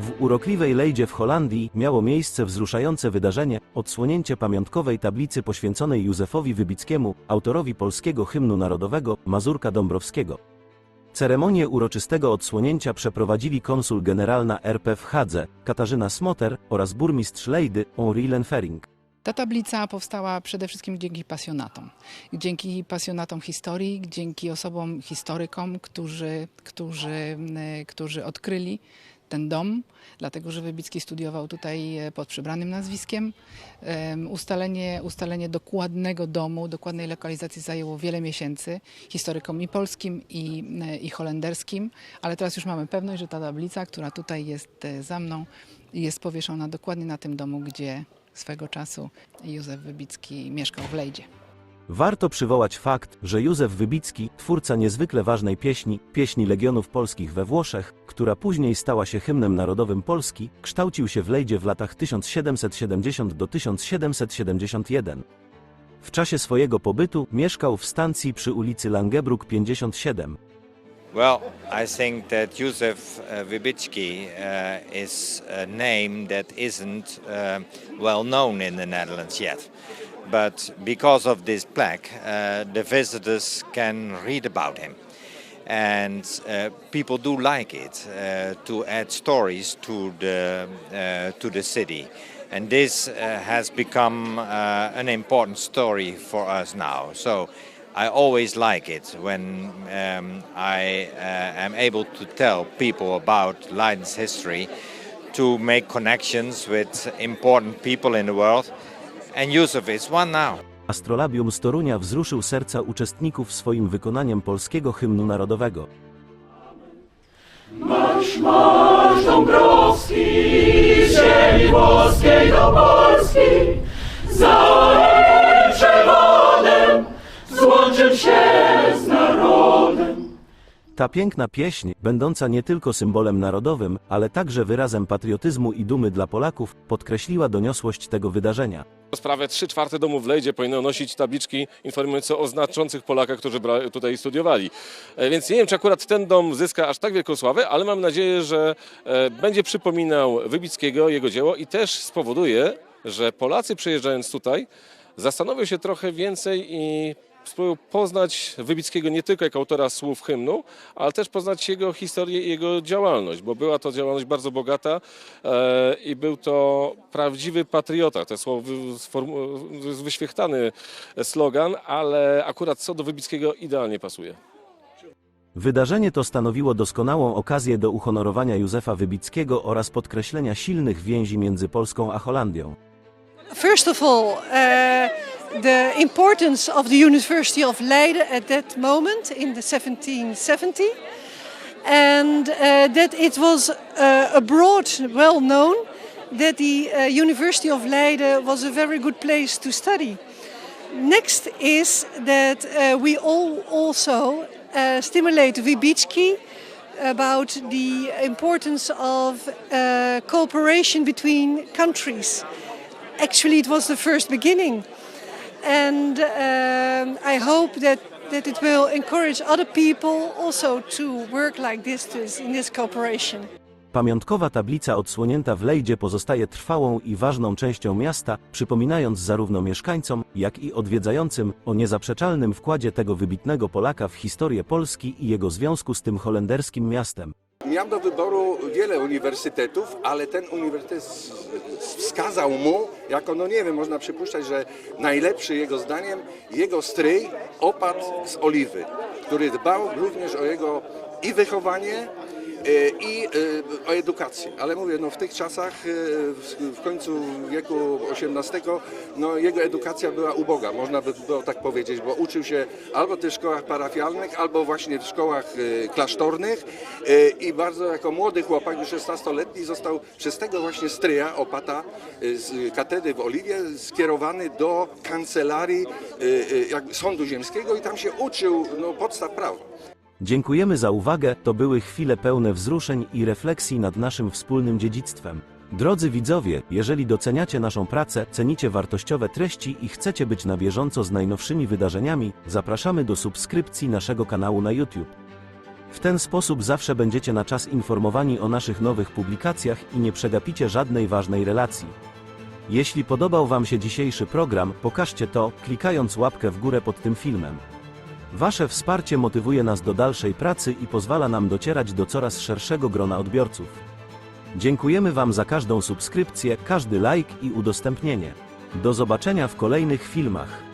W urokliwej Lejdzie w Holandii miało miejsce wzruszające wydarzenie odsłonięcie pamiątkowej tablicy poświęconej Józefowi Wybickiemu, autorowi polskiego hymnu narodowego Mazurka Dąbrowskiego. Ceremonię uroczystego odsłonięcia przeprowadzili konsul generalna RP w Hadze Katarzyna Smoter oraz burmistrz Lejdy Henri Lenfering. Ta tablica powstała przede wszystkim dzięki pasjonatom. Dzięki pasjonatom historii, dzięki osobom, historykom, którzy, którzy, y, którzy odkryli ten dom, dlatego że Wybicki studiował tutaj e, pod przybranym nazwiskiem. Em, Ustalenie, ustalenie dokładnego domu, dokładnej lokalizacji zajęło wiele miesięcy historykom i polskim, i, e, i holenderskim, ale teraz już mamy pewność, że ta tablica, która tutaj jest e, za mną, jest powieszona dokładnie na tym domu, gdzie swego czasu Józef Wybicki mieszkał w Lejdzie. Warto przywołać fakt, że Józef Wybicki, twórca niezwykle ważnej pieśni, pieśni Legionów Polskich we Włoszech, która później stała się hymnem narodowym Polski, kształcił się w Lejdzie w latach 1770 do 1771. W czasie swojego pobytu mieszkał w stacji przy ulicy Langebroek 57. Well, I think that Józef uh, Wybicki uh, is a name that isn't uh, well known in the Netherlands yet. But because of this plaque, uh, the visitors can read about him. And uh, people do like it uh, to add stories to the, uh, to the city. And this has become an important story for us now. So I always like it when um, I uh, am able to tell people about Leiden's history, to make connections with important people in the world. And Yusuf is one now. Astrolabium z Torunia wzruszył serca uczestników swoim wykonaniem polskiego hymnu narodowego. Marsz, marsz Dąbrowski, ziemi włoskiej do Polski, za Ta piękna pieśń, będąca nie tylko symbolem narodowym, ale także wyrazem patriotyzmu i dumy dla Polaków, podkreśliła doniosłość tego wydarzenia. Sprawę 3 czwarte domów w Lejdzie powinno nosić tabliczki informujące o znaczących Polakach, którzy tutaj studiowali. E, Więc nie wiem, czy akurat ten dom zyska aż tak wielką sławę, ale mam nadzieję, że e, będzie przypominał Wybickiego, jego dzieło i też spowoduje, że Polacy przyjeżdżając tutaj zastanowią się trochę więcej i spróbują poznać Wybickiego nie tylko jako autora słów hymnu, ale też poznać jego historię i jego działalność, bo była to działalność bardzo bogata e, i był to prawdziwy patriota. To jest wyświechtany slogan, ale akurat co do Wybickiego idealnie pasuje. Wydarzenie to stanowiło doskonałą okazję do uhonorowania Józefa Wybickiego oraz podkreślenia silnych więzi między Polską a Holandią. First of all, uh, the importance of the University of Leiden at that moment in the 1770, and uh, that it was uh, abroad well known that the uh, University of Leiden was a very good place to study. Next is that uh, we all also uh, stimulate Wybicki about the importance of uh, cooperation between countries. Actually, it was the first beginning, and um, I hope that, that it will encourage other people also to work like this, in this cooperation. Pamiątkowa tablica odsłonięta w Lejdzie pozostaje trwałą i ważną częścią miasta, przypominając zarówno mieszkańcom, jak i odwiedzającym o niezaprzeczalnym wkładzie tego wybitnego Polaka w historię Polski i jego związku z tym holenderskim miastem. Miał do wyboru wiele uniwersytetów, ale ten uniwersytet wskazał mu, jako no nie wiem, można przypuszczać, że najlepszy jego zdaniem, jego stryj opadł z oliwy, który dbał również o jego i wychowanie, i e, o edukację. Ale mówię, no w tych czasach, e, w końcu wieku XVIII, no jego edukacja była uboga, można by było tak powiedzieć, bo uczył się albo w tych szkołach parafialnych, albo właśnie w szkołach e, klasztornych i bardzo jako młody chłopak, już 16-letni, został przez tego właśnie stryja, opata z katedry w Oliwie skierowany do kancelarii sądu ziemskiego i tam się uczył no, podstaw prawa. Dziękujemy za uwagę, to były chwile pełne wzruszeń i refleksji nad naszym wspólnym dziedzictwem. Drodzy widzowie, jeżeli doceniacie naszą pracę, cenicie wartościowe treści i chcecie być na bieżąco z najnowszymi wydarzeniami, zapraszamy do subskrypcji naszego kanału na YouTube. W ten sposób zawsze będziecie na czas informowani o naszych nowych publikacjach i nie przegapicie żadnej ważnej relacji. Jeśli podobał Wam się dzisiejszy program, pokażcie to, klikając łapkę w górę pod tym filmem. Wasze wsparcie motywuje nas do dalszej pracy i pozwala nam docierać do coraz szerszego grona odbiorców. Dziękujemy Wam za każdą subskrypcję, każdy like i udostępnienie. Do zobaczenia w kolejnych filmach.